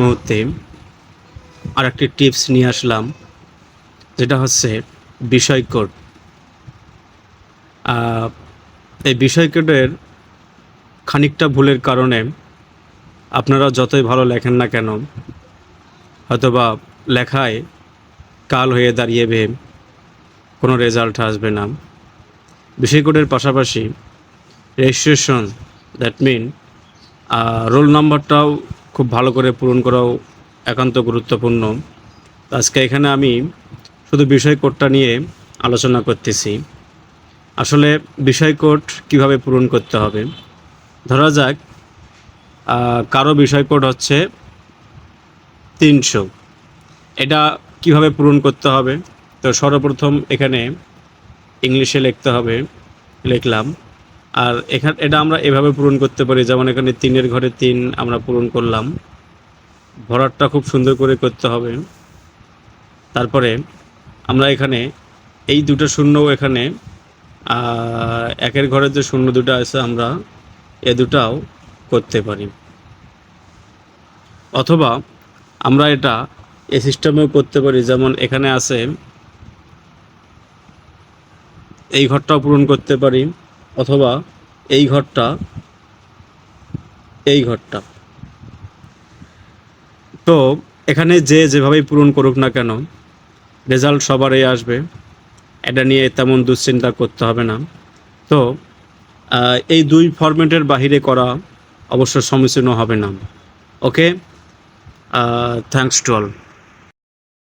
মুহূর্তে আর একটি টিপস নিয়ে আসলাম, যেটা হচ্ছে বিষয় কোড। এই বিষয় কোডের খানিকটা ভুলের কারণে আপনারা যতই ভালো লেখেন না কেন, হয়তোবা লেখায় কাল হয়ে দাঁড়িয়েবে কোনো রেজাল্ট আসবে না। বিষয় কোডের পাশাপাশি রেজিস্ট্রেশন দ্যাট মিন রোল নাম্বারটাও খুব ভালো করে পূরণ করাও একান্ত গুরুত্বপূর্ণ। আজকে এখানে আমি শুধু বিষয় কোডটা নিয়ে আলোচনা করতেছি। আসলে বিষয় কোড কীভাবে পূরণ করতে হবে? ধরা যাক কারও বিষয় কোড হচ্ছে তিনশো। এটা কীভাবে পূরণ করতে হবে? তো সর্বপ্রথম এখানে ইংলিশে লিখতে হবে, লিখলাম। আর এখানে এটা আমরা এভাবে পূরণ করতে পারি, যেমন এখানে তিনের ঘরে তিন আমরা পূরণ করলাম। ভরাটটা খুব সুন্দর করে করতে হবে। তারপরে আমরা এখানে এই দুটো শূন্যও এখানে একের ঘরে যে শূন্য দুটো আছে আমরা এ দুটাও করতে পারি। অথবা আমরা এটা এ সিস্টেমেও করতে পারি, যেমন এখানে আছে, এই ঘরটাও পূরণ করতে পারি। অথবা এই ঘরটা এই ঘরটা। তো এখানে যে যেভাবেই পূরণ করুক না কেন, রেজাল্ট সবারই আসবে। এটা নিয়ে তেমন দুশ্চিন্তা করতে হবে না। তো এই দুই ফরম্যাটের বাহিরে করা অবশ্য সমীচীন হবে না। ওকে? Thanks to all